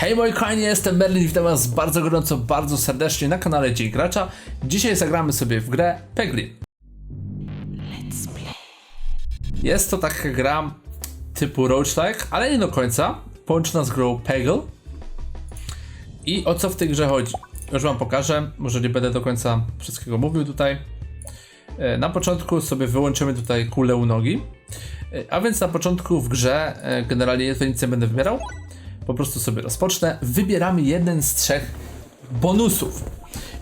Hej moi kochani, jestem Merlin, witam was bardzo gorąco, bardzo serdecznie na kanale Dzień Gracza. Dzisiaj zagramy sobie w grę Peglin. Jest to taka gra typu roguelike, ale nie do końca. Połączona z grą Peggle. I o co w tej grze chodzi? Już wam pokażę, może nie będę do końca wszystkiego mówił tutaj. E, Na początku sobie wyłączymy tutaj kulę u nogi. E, A więc na początku w grze e, generalnie nic nie będę wybierał. Po prostu sobie rozpocznę. Wybieramy jeden z trzech bonusów.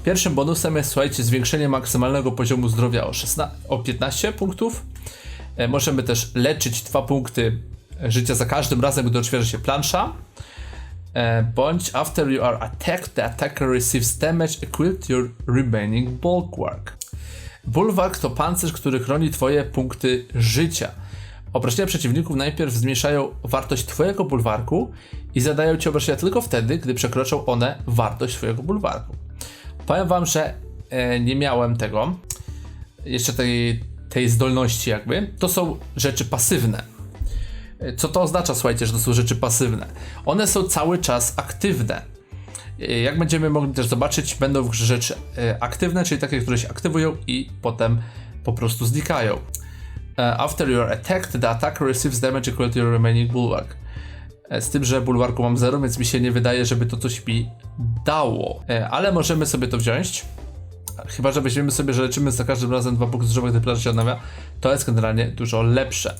Pierwszym bonusem jest, słuchajcie, zwiększenie maksymalnego poziomu zdrowia o, 16, o 15 punktów. E, Możemy też leczyć 2 punkty życia za każdym razem, gdy odświeży się plansza. E, Bądź after you are attacked, the attacker receives damage to your remaining bulwark. Bulwark to pancerz, który chroni twoje punkty życia. Obrażenia przeciwników najpierw zmniejszają wartość twojego bulwarku i zadają ci obrażenia tylko wtedy, gdy przekroczą one wartość twojego bulwarku. Powiem wam, że e, nie miałem tego, jeszcze tej, tej zdolności jakby. To są rzeczy pasywne. E, Co to oznacza, słuchajcie, że to są rzeczy pasywne? One są cały czas aktywne. E, Jak będziemy mogli też zobaczyć, będą w grze rzeczy e, aktywne, czyli takie, które się aktywują i potem po prostu znikają. E, After you are attacked, the attacker receives damage equal to your remaining bulwark. E, Z tym, że bulwarku mam 0, więc mi się nie wydaje, żeby to coś mi dało. E, Ale możemy sobie to wziąć. Chyba, że weźmiemy sobie, że leczymy za każdym razem dwa punkty zdrowia, gdy plaża się odnawia. To jest generalnie dużo lepsze.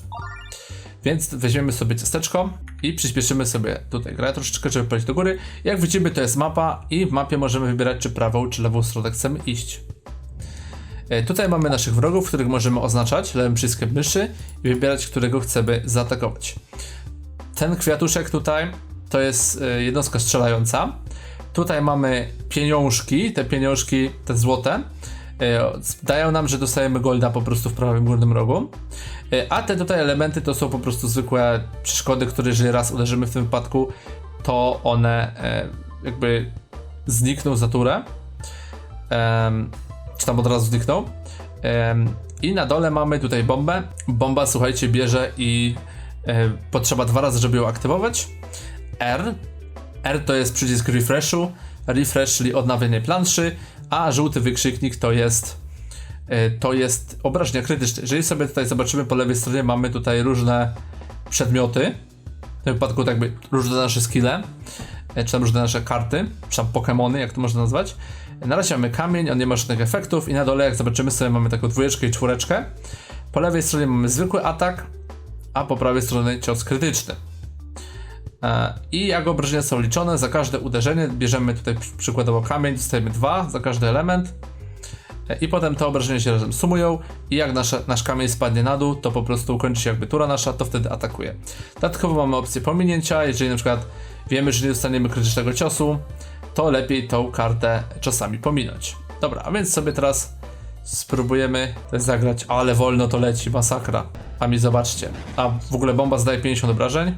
Więc weźmiemy sobie ciasteczko i przyspieszymy sobie tutaj grę troszeczkę, żeby pójść do góry. Jak widzimy, to jest mapa i w mapie możemy wybierać, czy prawą, czy lewą stronę chcemy iść. E, Tutaj mamy naszych wrogów, których możemy oznaczać lewym przyciskiem myszy i wybierać, którego chcemy zaatakować. Ten kwiatuszek tutaj to jest e, jednostka strzelająca. Tutaj mamy pieniążki, te pieniążki, te złote. e, Dają nam, że dostajemy golda po prostu w prawym górnym rogu. A te tutaj elementy to są po prostu zwykłe przeszkody, które jeżeli raz uderzymy w tym wypadku, to one jakby znikną za turę. Czy tam od razu. Em, I na dole mamy tutaj bombę. Bomba, słuchajcie, bierze i e, potrzeba dwa razy, żeby ją aktywować. R. R to jest przycisk refreshu. Refresh, czyli odnawianie planszy, a żółty wykrzyknik to jest e, to jest obrażenia krytyczne. Jeżeli sobie tutaj zobaczymy po lewej stronie, mamy tutaj różne przedmioty. W tym wypadku tak jakby różne nasze skille, e, czy tam różne nasze karty, czy tam Pokémony, jak to można nazwać. Na razie mamy kamień, on nie ma żadnych efektów i na dole jak zobaczymy sobie mamy taką dwójeczkę i czwóreczkę. Po lewej stronie mamy zwykły atak, a po prawej stronie cios krytyczny. E, I jak obrażenia są liczone, za każde uderzenie bierzemy tutaj przy- przykładowo kamień, dostajemy dwa za każdy element. E, I potem te obrażenia się razem sumują i jak nasza, nasz kamień spadnie na dół, to po prostu kończy się jakby tura nasza, to wtedy atakuje. Dodatkowo mamy opcję pominięcia, jeżeli na przykład wiemy, że nie dostaniemy krytycznego ciosu, to lepiej tą kartę czasami pominąć. Dobra, a więc sobie teraz spróbujemy zagrać, ale wolno to leci, masakra. A mi zobaczcie. A w ogóle bomba zdaje 50 obrażeń.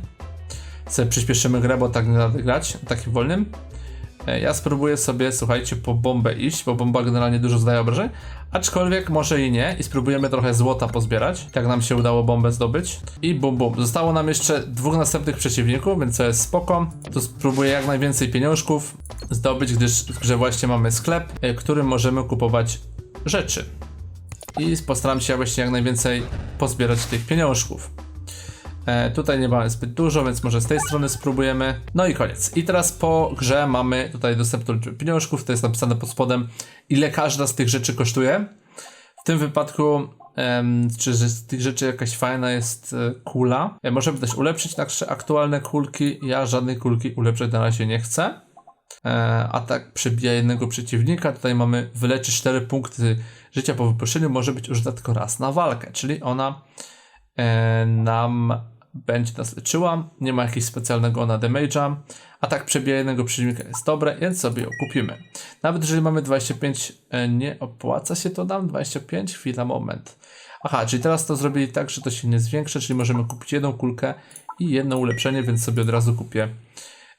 Sobie przyspieszymy grę, bo tak nie da grać, takim wolnym. E, Ja spróbuję sobie, słuchajcie, po bombę iść, bo bomba generalnie dużo zdaje obrażeń, aczkolwiek może i nie i spróbujemy trochę złota pozbierać, tak nam się udało bombę zdobyć i bum bum. Zostało nam jeszcze dwóch następnych przeciwników, więc to jest spoko. To spróbuję jak najwięcej pieniążków zdobyć, gdyż w grze właśnie mamy sklep, e, którym możemy kupować rzeczy. I postaram się właśnie jak najwięcej pozbierać tych pieniążków. E, tutaj nie mamy zbyt dużo, więc może z tej strony spróbujemy. No i koniec. I teraz po grze mamy tutaj dostępną liczbę pieniążków. To jest napisane pod spodem, ile każda z tych rzeczy kosztuje. W tym wypadku, em, czy z tych rzeczy jakaś fajna jest e, kula. E, możemy też ulepszyć nasze aktualne kulki. Ja żadnej kulki ulepszać na razie nie chcę. E, atak przebija jednego przeciwnika. Tutaj mamy wyleczy 4 punkty życia po wypuszczeniu. Może być użyta tylko raz na walkę, czyli ona e, nam będzie nas leczyła. Nie ma jakiegoś specjalnego na damage'a. A tak przebija jednego przeciwnika jest dobre, więc sobie ją kupimy. Nawet jeżeli mamy 25, e, nie opłaca się to nam. 25, chwila, moment. Aha, czyli teraz to zrobili tak, że to się nie zwiększa, czyli możemy kupić jedną kulkę i jedno ulepszenie, więc sobie od razu kupię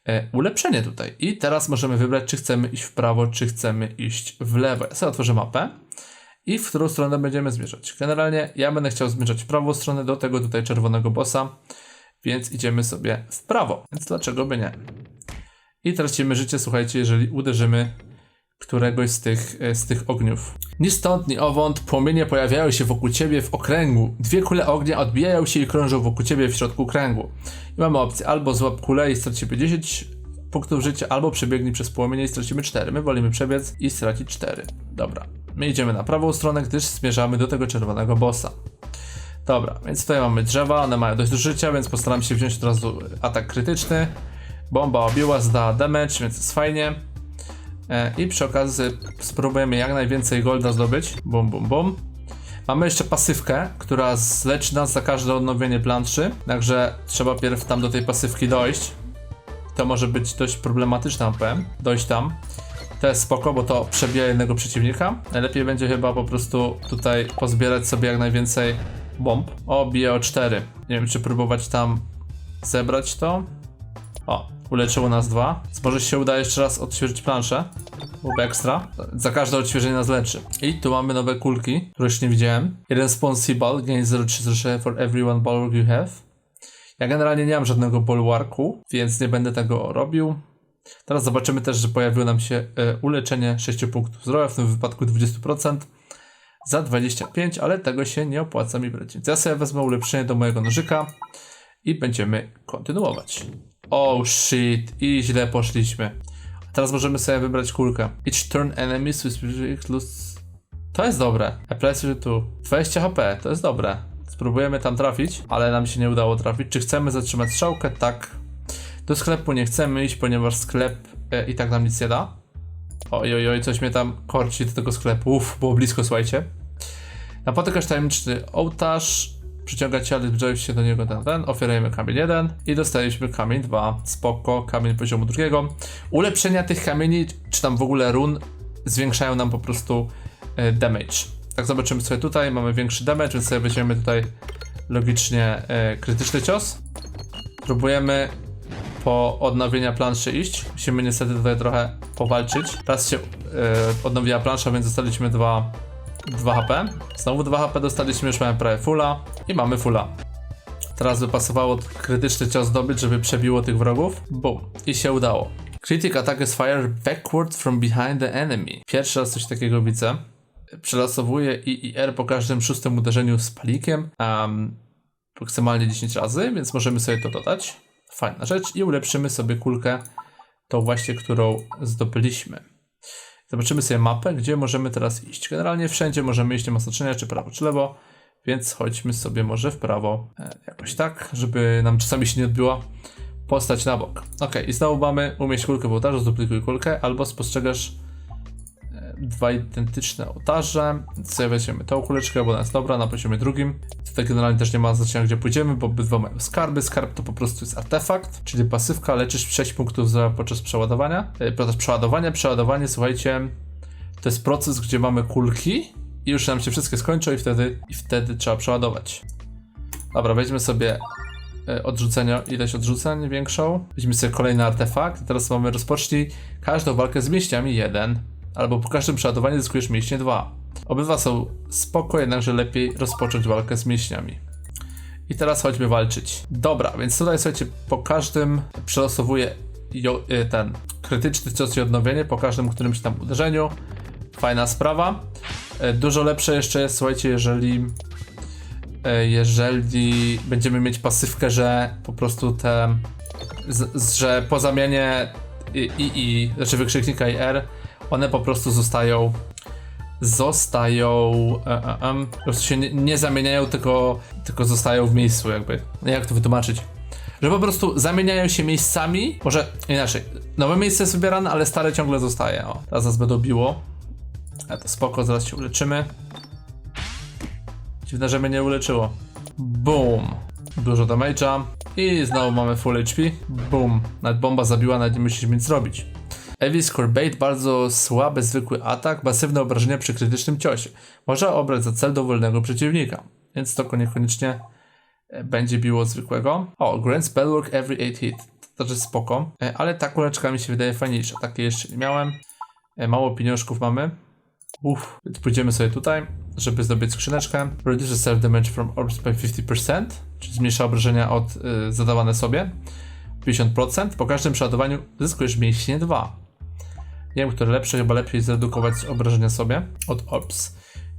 e, ulepszenie tutaj. I teraz możemy wybrać, czy chcemy iść w prawo, czy chcemy iść w lewo. Ja sobie otworzę mapę i w którą stronę będziemy zmierzać. Generalnie ja będę chciał zmierzać w prawą stronę do tego tutaj czerwonego bossa, więc idziemy sobie w prawo. Więc dlaczego by nie? I tracimy życie, słuchajcie, jeżeli uderzymy któregoś z tych, e, z tych ogniów. Ni stąd, ni owąd, płomienie pojawiają się wokół ciebie w okręgu. Dwie kule ognia odbijają się i krążą wokół ciebie w środku kręgu. I mamy opcję albo złap kulę i stracimy 10 punktów życia, albo przebiegnij przez płomienie i stracimy 4. My wolimy przebiec i stracić 4. Dobra. My idziemy na prawą stronę, gdyż zmierzamy do tego czerwonego bossa. Dobra, więc tutaj mamy drzewa, one mają dość dużo życia, więc postaram się wziąć od razu atak krytyczny. Bomba obiła, zdała damage, więc jest fajnie. E, I przy okazji spróbujemy jak najwięcej golda zdobyć. Bum, bum, bum. Mamy jeszcze pasywkę, która zleczy nas za każde odnowienie planszy, także trzeba pierw tam do tej pasywki dojść. To może być dość problematyczne, powiem, dojść tam. To jest spoko, bo to przebija jednego przeciwnika. Najlepiej będzie chyba po prostu tutaj pozbierać sobie jak najwięcej bomb. O, bije o 4. Nie wiem, czy próbować tam zebrać to. O, uleczyło nas dwa. Może się uda jeszcze raz odświeżyć planszę. Byłoby ekstra. Za każde odświeżenie nas leczy. I tu mamy nowe kulki, które już nie widziałem. Ball, gain 0,3 for every one you have. Ja generalnie nie mam żadnego bulwarku, więc nie będę tego robił. Teraz zobaczymy też, że pojawiło nam się e, uleczenie 6 punktów zdrowia, w tym wypadku 20% za 25, ale tego się nie opłaca mi brać. Więc ja sobie wezmę ulepszenie do mojego nożyka i będziemy kontynuować. Oh shit, i źle poszliśmy. A teraz możemy sobie wybrać kulkę. Each turn enemies with lose... To jest dobre. Apply tu. 20 HP, to jest dobre. Spróbujemy tam trafić, ale nam się nie udało trafić. Czy chcemy zatrzymać strzałkę? Tak. Do sklepu nie chcemy iść, ponieważ sklep e, i tak nam nic nie da. Oj, oj, oj, coś mnie tam korci do tego sklepu. Uff, było blisko, słuchajcie. Napotykasz tajemniczy ołtarz, przyciąga cię, ale zbliżają się do niego ten, ten. Kamień 1 i dostaliśmy kamień 2. Spoko, kamień poziomu drugiego. Ulepszenia tych kamieni, czy tam w ogóle run, zwiększają nam po prostu e, damage. Tak zobaczymy sobie tutaj, mamy większy damage, więc sobie weźmiemy tutaj logicznie e, krytyczny cios. Próbujemy po odnowienia planszy iść. Musimy niestety tutaj trochę powalczyć. Raz się e, odnowiła plansza, więc dostaliśmy 2, 2 HP. Znowu 2 HP dostaliśmy, już mamy prawie fulla i mamy fulla. Teraz by pasowało krytyczny cios zdobyć, żeby przebiło tych wrogów. Boom. I się udało. Critic attack is fired backward from behind the enemy. Pierwszy raz coś takiego widzę. Przelasowuje I i R po każdym szóstym uderzeniu z palikiem. Um, maksymalnie 10 razy, więc możemy sobie to dodać. Fajna rzecz. I ulepszymy sobie kulkę, tą właśnie, którą zdobyliśmy. Zobaczymy sobie mapę, gdzie możemy teraz iść. Generalnie wszędzie możemy iść, nie ma znaczenia, czy prawo, czy lewo. Więc chodźmy sobie może w prawo, e, jakoś tak, żeby nam czasami się nie odbiła postać na bok. Ok, i znowu mamy umieść kulkę w ołtarzu, zduplikuj kulkę, albo spostrzegasz dwa identyczne ołtarze. Sobie weźmiemy tą kuleczkę, bo ona jest dobra, na poziomie drugim. Tutaj generalnie też nie ma znaczenia, gdzie pójdziemy, bo obydwa mają skarby. Skarb to po prostu jest artefakt, czyli pasywka, leczysz 6 punktów zdrowia podczas przeładowania. E, podczas przeładowania, przeładowanie, słuchajcie, to jest proces, gdzie mamy kulki i już nam się wszystkie skończą i wtedy, i wtedy trzeba przeładować. Dobra, weźmy sobie e, odrzucenia, ilość odrzuceń większą. Weźmy sobie kolejny artefakt. Teraz mamy rozpocznij każdą walkę z mięśniami 1, albo po każdym przeładowaniu zyskujesz mięśnie 2. Obydwa są spoko, jednakże lepiej rozpocząć walkę z mięśniami. I teraz chodźmy walczyć. Dobra, więc tutaj słuchajcie, po każdym przelosowuję y, ten krytyczny cios i odnowienie, po każdym którymś tam uderzeniu. Fajna sprawa. E, Dużo lepsze jeszcze jest, słuchajcie, jeżeli e, jeżeli będziemy mieć pasywkę, że po prostu te z, że po zamianie i, i, i znaczy wykrzyknika i R one po prostu zostają zostają e, e, po prostu się nie, nie zamieniają, tylko, tylko zostają w miejscu jakby. Jak to wytłumaczyć? Że po prostu zamieniają się miejscami, może inaczej, nowe miejsce jest wybierane, ale stare ciągle zostaje. O, teraz nas będą biło. A to spoko, zaraz się uleczymy. Dziwne, że mnie nie uleczyło. Boom. Dużo damage'a. I znowu mamy full HP. Boom. Nawet bomba zabiła, nawet nie musisz nic zrobić. Evis Corbate bardzo słaby zwykły atak, pasywne obrażenia przy krytycznym ciosie. Może obrać za cel dowolnego przeciwnika, więc to niekoniecznie e, będzie biło zwykłego. O, Grand Spellwork every 8 hit. To też spoko, E, ale ta kuleczka mi się wydaje fajniejsza. Takie jeszcze nie miałem. E, Mało pieniążków mamy. Uff, więc pójdziemy sobie tutaj, żeby zdobyć skrzyneczkę. Reduces self damage from orbs by 50%, czyli zmniejsza obrażenia od y, zadawane sobie. 50%. Po każdym przeładowaniu zyskujesz mięśnie 2. Nie wiem, które lepsze, chyba lepiej zredukować obrażenia sobie od Orbs.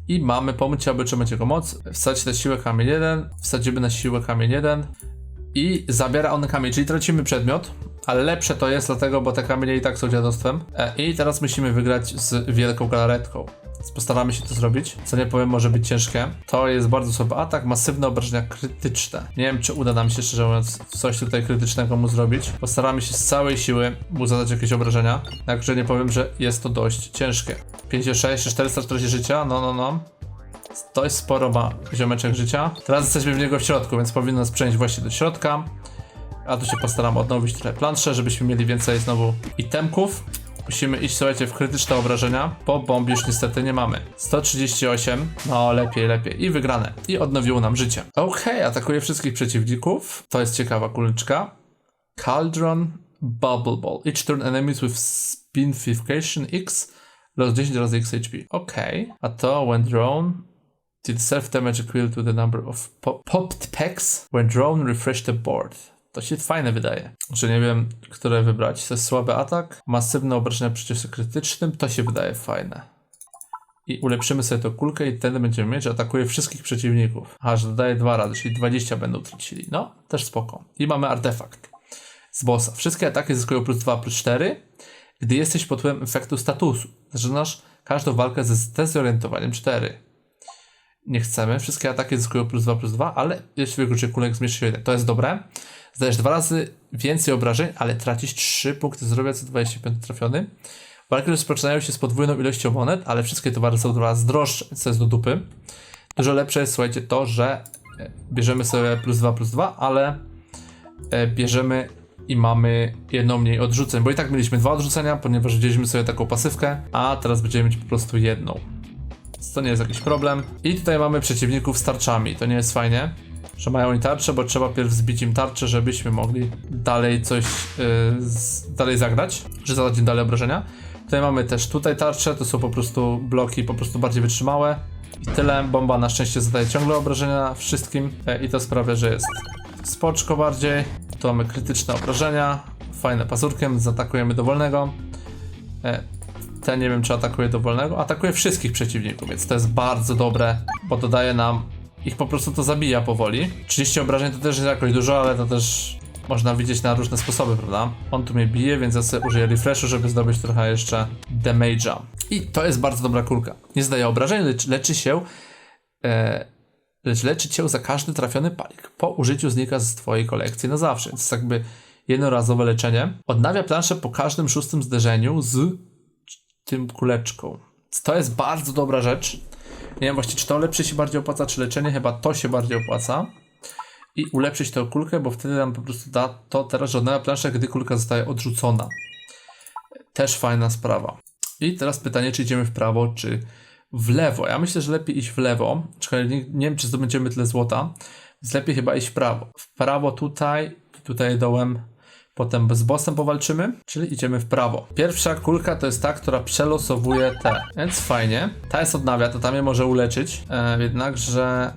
I mamy pomóc ci, aby otrzymać jego moc. Wsadź na siłę kamień 1, wsadzimy na siłę kamień 1 i zabiera on kamień, czyli tracimy przedmiot, ale lepsze to jest dlatego, bo te kamienie i tak są dziadostwem. E, I teraz musimy wygrać z wielką galaretką. Postaramy się to zrobić. Co nie powiem, może być ciężkie. To jest bardzo słaby atak, masywne obrażenia krytyczne. Nie wiem, czy uda nam się, szczerze mówiąc, coś tutaj krytycznego mu zrobić. Postaramy się z całej siły mu zadać jakieś obrażenia. Także nie powiem, że jest to dość ciężkie. 56, 440 życia, no, no, no. To jest sporo ma ziomeczek życia. Teraz jesteśmy w niego w środku, więc powinno nas przenieść właśnie do środka. A tu się postaram odnowić trochę planszę, żebyśmy mieli więcej znowu itemków. Musimy iść, słuchajcie, w krytyczne obrażenia, bo bomb już niestety nie mamy. 138, no lepiej, lepiej. I wygrane. I odnowiło nam życie. Okej, atakuje wszystkich przeciwników. To jest ciekawa kuleczka. Cauldron Bubble Ball. Each turn enemies with spinification X lost 10 razy X HP. Okej. A to when drone did self-damage equal to the number of po popped packs when drone refresh the board. To się fajne wydaje. Że nie wiem, które wybrać. To jest słaby atak, masywne obrażenia przeciwko krytycznym, to się wydaje fajne. I ulepszymy sobie tą kulkę i wtedy będziemy mieć, że atakuje wszystkich przeciwników. A, że dodaje dwa razy, czyli 20 będą tracili. No, też spoko. I mamy artefakt z bossa. Wszystkie ataki zyskują plus 2, plus 4, gdy jesteś pod wpływem efektu statusu. Zaczynasz każdą walkę ze zdezorientowaniem 4 nie chcemy. Wszystkie ataki zyskują plus 2, plus 2, ale jeśli wykluczy kulek zmniejszy się 1. To jest dobre. Zdajesz dwa razy więcej obrażeń, ale tracisz 3 punkty zdrowia co 25 trafiony. Walki rozpoczynają się z podwójną ilością monet, ale wszystkie towary są dwa razy droższe, to jest do dupy. Dużo lepsze jest, słuchajcie, to, że e, bierzemy sobie plus 2, plus 2, ale e, bierzemy i mamy jedną mniej odrzuceń, bo i tak mieliśmy dwa odrzucenia, ponieważ wzięliśmy sobie taką pasywkę, a teraz będziemy mieć po prostu jedną. Więc to nie jest jakiś problem. I tutaj mamy przeciwników z tarczami. To nie jest fajnie, że mają oni tarczę, bo trzeba pierw zbić im tarczę, żebyśmy mogli dalej coś, yy, z, dalej zagrać, że zadać im dalej obrażenia. Tutaj mamy też tutaj tarcze, to są po prostu bloki po prostu bardziej wytrzymałe. I tyle. Bomba na szczęście zadaje ciągle obrażenia wszystkim e, i to sprawia, że jest spoczko bardziej. Tu mamy krytyczne obrażenia, fajne pazurkiem, zaatakujemy dowolnego. E, ten nie wiem, czy atakuje dowolnego. Atakuje wszystkich przeciwników, więc to jest bardzo dobre, bo dodaje nam. Ich po prostu to zabija powoli. 30 obrażeń to też jest jakoś dużo, ale to też można widzieć na różne sposoby, prawda? On tu mnie bije, więc ja sobie użyję refreshu, żeby zdobyć trochę jeszcze damage'a. I to jest bardzo dobra kulka. Nie zdaje obrażeń, lecz leczy się. E, lecz leczy cię za każdy trafiony palik. Po użyciu znika z twojej kolekcji na zawsze. To jest jakby jednorazowe leczenie. Odnawia planszę po każdym szóstym zderzeniu z tym kuleczką. To jest bardzo dobra rzecz. Nie wiem właśnie, czy to lepsze się bardziej opłaca, czy leczenie. Chyba to się bardziej opłaca. I ulepszyć tę kulkę, bo wtedy nam po prostu da to teraz żadna plansza, gdy kulka zostaje odrzucona. Też fajna sprawa. I teraz pytanie, czy idziemy w prawo, czy w lewo. Ja myślę, że lepiej iść w lewo. Czekaj, nie, nie wiem, czy zdobędziemy tyle złota. Więc lepiej chyba iść w prawo. W prawo tutaj, tutaj dołem Potem z bossem powalczymy, czyli idziemy w prawo. Pierwsza kulka to jest ta, która przelosowuje te, więc fajnie. Ta jest odnawia, to tam je może uleczyć, e, jednakże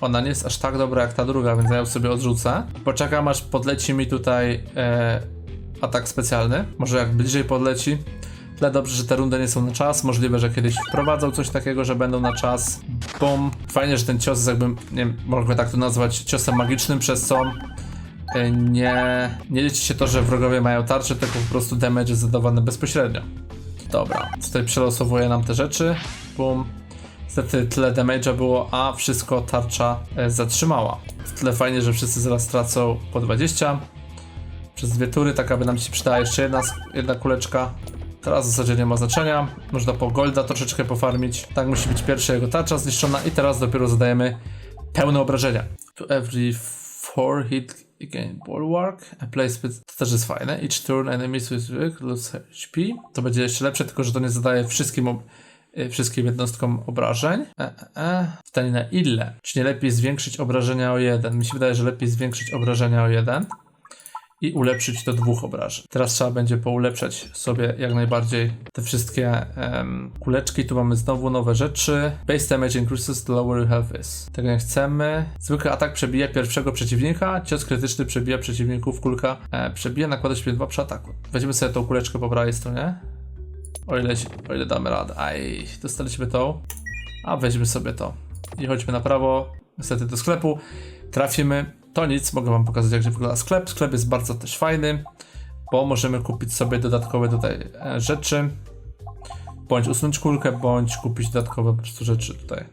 ona nie jest aż tak dobra jak ta druga, więc ja ją sobie odrzucę. Poczekam aż podleci mi tutaj e, atak specjalny. Może jak bliżej podleci. Tyle dobrze, że te rundy nie są na czas. Możliwe, że kiedyś wprowadzą coś takiego, że będą na czas. Bum. Fajnie, że ten cios jest jakby, nie wiem, mogę tak to nazwać, ciosem magicznym, przez co nie, nie liczy się to, że wrogowie mają tarczę, tylko po prostu damage jest zadawany bezpośrednio. Dobra, tutaj przelosowuje nam te rzeczy. Bum. Niestety tyle damage'a było, a wszystko tarcza e, zatrzymała. Tyle fajnie, że wszyscy zaraz tracą po 20. Przez dwie tury, tak aby nam się przydała jeszcze jedna, jedna kuleczka. Teraz w zasadzie nie ma znaczenia. Można po golda troszeczkę pofarmić. Tak musi być pierwsza jego tarcza zniszczona i teraz dopiero zadajemy pełne obrażenia. To every 4 hit again bulwark, a place with, to też jest fajne. Each turn enemies with lose HP. To będzie jeszcze lepsze, tylko że to nie zadaje wszystkim, y, wszystkim jednostkom obrażeń. E, e, e. Pytanie na ile? Czy nie lepiej zwiększyć obrażenia o jeden? Mi się wydaje, że lepiej zwiększyć obrażenia o jeden. I ulepszyć do dwóch obrażeń. Teraz trzeba będzie poulepszać sobie jak najbardziej te wszystkie em, kuleczki. Tu mamy znowu nowe rzeczy. Base damage increases the lower health is. Tego nie chcemy. Zwykły atak przebija pierwszego przeciwnika. Cios krytyczny przebija przeciwników. Kulka e, przebija, nakłada się 2 przy ataku. Weźmiemy sobie tą kuleczkę po prawej stronie. O ile, o ile damy radę. Aj, dostaliśmy tą. A weźmy sobie to. I chodźmy na prawo. Niestety do sklepu. Trafimy. To nic, mogę wam pokazać jak wygląda sklep. Sklep jest bardzo też fajny, bo możemy kupić sobie dodatkowe tutaj e, rzeczy. Bądź usunąć kulkę, bądź kupić dodatkowe po prostu rzeczy tutaj.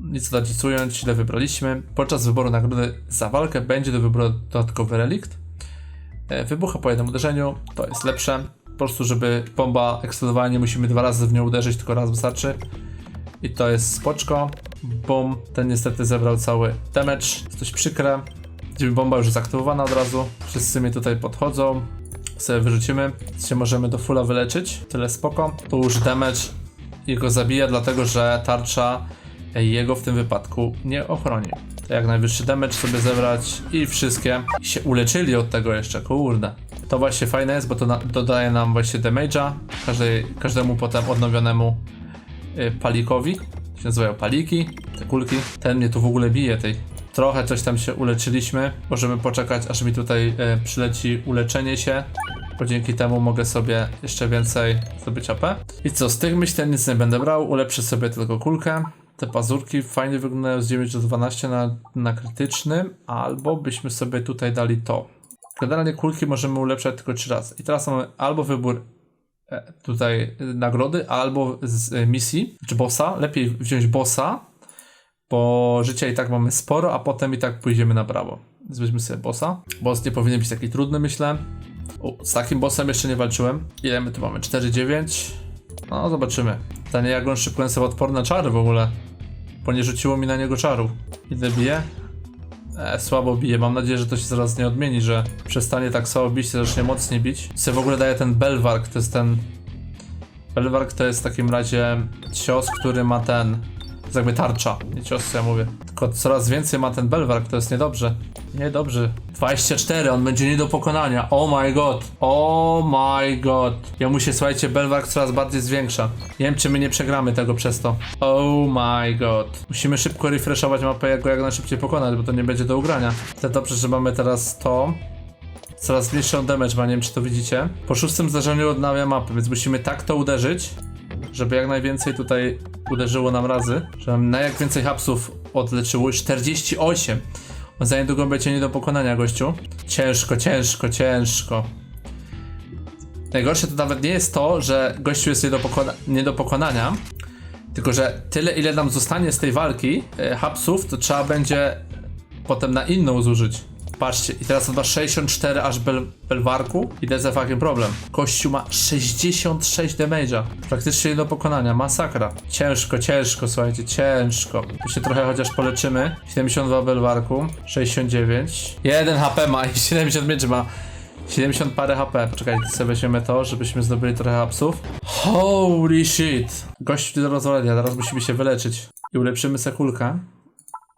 Nic dodać, ująć, ile wybraliśmy. Podczas wyboru nagrody za walkę będzie do wyboru dodatkowy relikt. E, Wybucha po jednym uderzeniu, to jest lepsze. Po prostu, żeby bomba eksplodowała, nie musimy dwa razy w nią uderzyć, tylko raz wystarczy. I to jest spoczko. Bum, ten niestety zebrał cały damage. Dość przykre. Gdyby bomba już jest aktywowana od razu. Wszyscy mi tutaj podchodzą. Sobie wyrzucimy. Się możemy do fulla wyleczyć. Tyle spoko. Tu już damage jego zabija, dlatego że tarcza jego w tym wypadku nie ochroni. To jak najwyższy damage sobie zebrać i wszystkie I się uleczyli od tego jeszcze, kurde. To właśnie fajne jest, bo to dodaje nam właśnie damage'a każdemu potem odnowionemu y, palikowi. Się nazywają paliki, te kulki. Ten mnie tu w ogóle bije tej. Trochę coś tam się uleczyliśmy. Możemy poczekać, aż mi tutaj y, przyleci uleczenie się. Bo dzięki temu mogę sobie jeszcze więcej zdobyć AP. I co, z tych myślę nic nie będę brał. Ulepszę sobie tylko kulkę. Te pazurki fajnie wyglądają z 9 do 12 na, na krytycznym. Albo byśmy sobie tutaj dali to. Generalnie kulki możemy ulepszać tylko 3 razy. I teraz mamy albo wybór e, tutaj e, nagrody, albo z e, misji, czy bossa. Lepiej wziąć bossa, bo życia i tak mamy sporo, a potem i tak pójdziemy na prawo. Więc weźmy sobie bossa. Boss nie powinien być taki trudny, myślę. Z takim bossem jeszcze nie walczyłem. Ile my tu mamy? 4-9? No, zobaczymy. Pytanie, jak on szybko jest odporny na czary w ogóle. Bo nie rzuciło mi na niego czarów. Ile bije? E, słabo bije. Mam nadzieję, że to się zaraz nie odmieni, że przestanie tak słabo bić, się zacznie mocniej bić. Co w ogóle daje ten Belwark, to jest ten... Belwark to jest w takim razie cios, który ma ten... Jest jakby tarcza, nie cios, co ja mówię. Tylko coraz więcej ma ten Belwark, to jest niedobrze. Niedobrze. 24, on będzie nie do pokonania. Oh my god. Oh my god. Ja mu się, słuchajcie, Belwark coraz bardziej zwiększa. Nie wiem, czy my nie przegramy tego przez to. Oh my god. Musimy szybko refreshować mapę, jak go jak najszybciej pokonać, bo to nie będzie do ugrania. To dobrze, że mamy teraz to. Coraz mniejszy damage ma, nie wiem czy to widzicie. Po szóstym zdarzeniu odnawia mapę, więc musimy tak to uderzyć, żeby jak najwięcej tutaj uderzyło nam razy. Nam na jak więcej hapsów odleczyło. 48. On za niedługo będzie nie do pokonania, gościu. Ciężko, ciężko, ciężko. Najgorsze to nawet nie jest to, że gościu jest nie do, pokona nie do pokonania, tylko że tyle ile nam zostanie z tej walki e, hapsów, to trzeba będzie potem na inną zużyć. Patrzcie, i teraz on ma 64 aż bel belwarku i to jest fucking problem. Kościół ma 66 damage'a. Praktycznie nie do pokonania, masakra. Ciężko, ciężko, słuchajcie, ciężko. Tu się trochę chociaż poleczymy. 72 belwarku, 69. 1 HP ma i 70 mieczy ma. 70 parę HP. Poczekajcie, sobie weźmiemy to, żebyśmy zdobyli trochę hapsów. Holy shit. Gościu do rozwalenia, teraz musimy się wyleczyć. I ulepszymy sekulkę.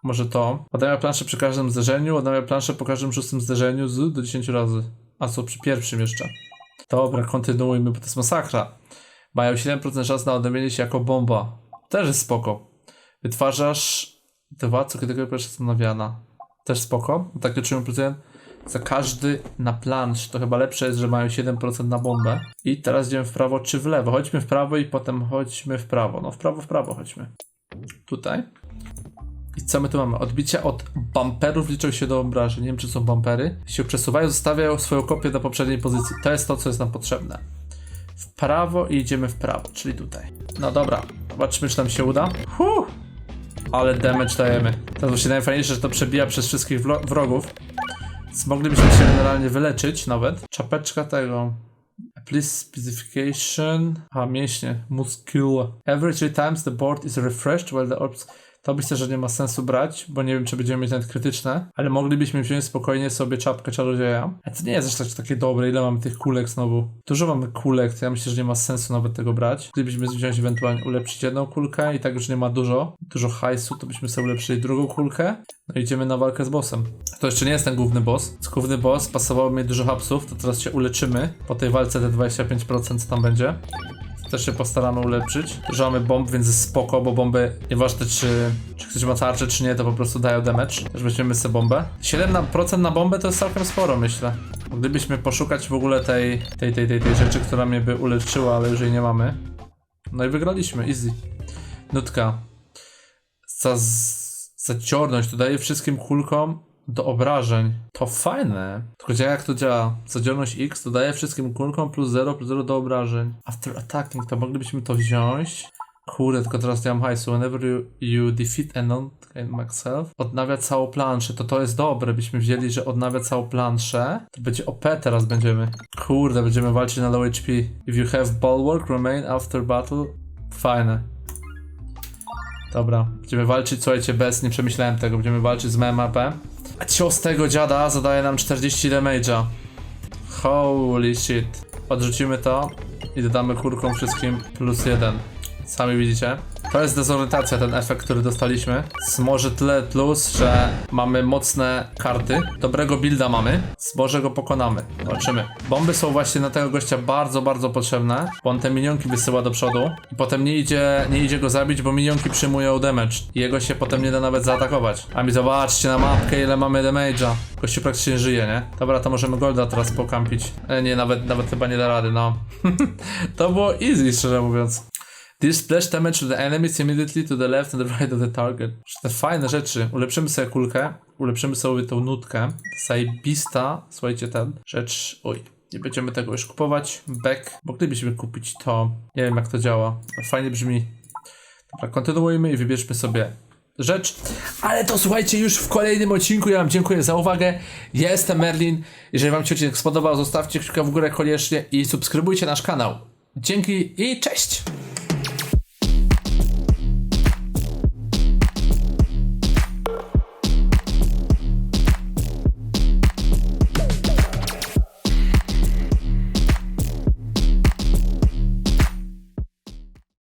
Może to. Odnawia planszę przy każdym zderzeniu, odnawia planszę po każdym szóstym zderzeniu z do 10 razy. A co przy pierwszym jeszcze? Dobra, kontynuujmy, bo to jest masakra. Mają 7% szans na odnowienie się jako bomba. Też jest spoko. Wytwarzasz dwa co kiedy pierwsza jest odnawiana. Też spoko. Tak liczymy procent za każdy na plansz. To chyba lepsze jest, że mają 7% na bombę. I teraz idziemy w prawo czy w lewo. Chodźmy w prawo i potem chodźmy w prawo. No w prawo, w prawo chodźmy. Tutaj. I co my tu mamy? Odbicia od bumperów liczą się do obrażeń. Nie wiem, czy są bumpery. Się przesuwają, zostawiają swoją kopię do poprzedniej pozycji. To jest to, co jest nam potrzebne. W prawo i idziemy w prawo, czyli tutaj. No dobra, zobaczymy, czy nam się uda. Huh! Ale damage dajemy. To właśnie najfajniejsze, że to przebija przez wszystkich wrogów. Więc moglibyśmy się generalnie wyleczyć nawet. Czapeczka tego. Please specification. A mięśnie. Every three times the board is refreshed while the orbs To myślę, że nie ma sensu brać, bo nie wiem, czy będziemy mieć nawet krytyczne, ale moglibyśmy wziąć spokojnie sobie czapkę czarodzieja. A to nie jest aż tak, takie dobre, ile mamy tych kulek znowu. Dużo mamy kulek, to ja myślę, że nie ma sensu nawet tego brać. Gdybyśmy wziąć ewentualnie ulepszyć jedną kulkę i tak już nie ma dużo, dużo hajsu, to byśmy sobie ulepszyli drugą kulkę. No idziemy na walkę z bossem. To jeszcze nie jest ten główny boss. Główny boss pasowało mieć dużo hapsów, to teraz się uleczymy. Po tej walce te 25% co tam będzie. Też się postaramy ulepszyć. Dużo mamy bomb, więc jest spoko, bo bomby, nieważne czy, czy ktoś ma tarczę, czy nie, to po prostu dają damage. Też weźmiemy sobie bombę. 7% na bombę to jest całkiem sporo, myślę. Gdybyśmy poszukać w ogóle tej, tej, tej, tej, tej rzeczy, która mnie by uleczyła, ale już jej nie mamy. No i wygraliśmy, easy. Nutka. Za, zaciorność dodaje wszystkim kulkom do obrażeń. To fajne. Tylko jak to działa? Zadziorność X dodaje wszystkim kulkom plus 0 plus 0 do obrażeń. After attacking, to moglibyśmy to wziąć. Kurde, tylko teraz nie mam hajsu. Whenever you, you defeat a non max health, odnawia całą planszę. To to jest dobre. Byśmy wzięli, że odnawia całą planszę. To będzie OP teraz będziemy. Kurde, będziemy walczyć na low HP. If you have bulwark, remain after battle. Fajne. Dobra, będziemy walczyć, słuchajcie, bez, nie przemyślałem tego, będziemy walczyć z MMAP. A cios tego dziada zadaje nam 40 damage'a. Holy shit. Odrzucimy to i dodamy kurkom wszystkim plus jeden. Sami widzicie. To jest dezorientacja, ten efekt, który dostaliśmy. Może tyle plus, że mamy mocne karty. Dobrego builda mamy. Może go pokonamy. Zobaczymy. Bomby są właśnie na tego gościa bardzo, bardzo potrzebne, bo on te minionki wysyła do przodu i potem nie idzie, nie idzie go zabić, bo minionki przyjmują damage i jego się potem nie da nawet zaatakować. A mi zobaczcie na mapkę, ile mamy damage'a. Gościu praktycznie żyje, nie? Dobra, to możemy Golda teraz pokampić. E, nie, nawet, nawet chyba nie da rady, no. to było easy, szczerze mówiąc. This splash damage to the enemies immediately to the left and the right of the target. Te fajne rzeczy. Ulepszymy sobie kulkę, ulepszymy sobie tą nutkę. Zajebista, słuchajcie, ten rzecz. Oj, nie będziemy tego już kupować. Back. Moglibyśmy kupić to. Nie wiem jak to działa. Fajnie brzmi. Dobra, kontynuujmy i wybierzmy sobie rzecz. Ale to słuchajcie już w kolejnym odcinku. Ja wam dziękuję za uwagę. Ja jestem Merlin. Jeżeli wam się odcinek spodobał, zostawcie kciuka w górę koniecznie i subskrybujcie nasz kanał. Dzięki i cześć!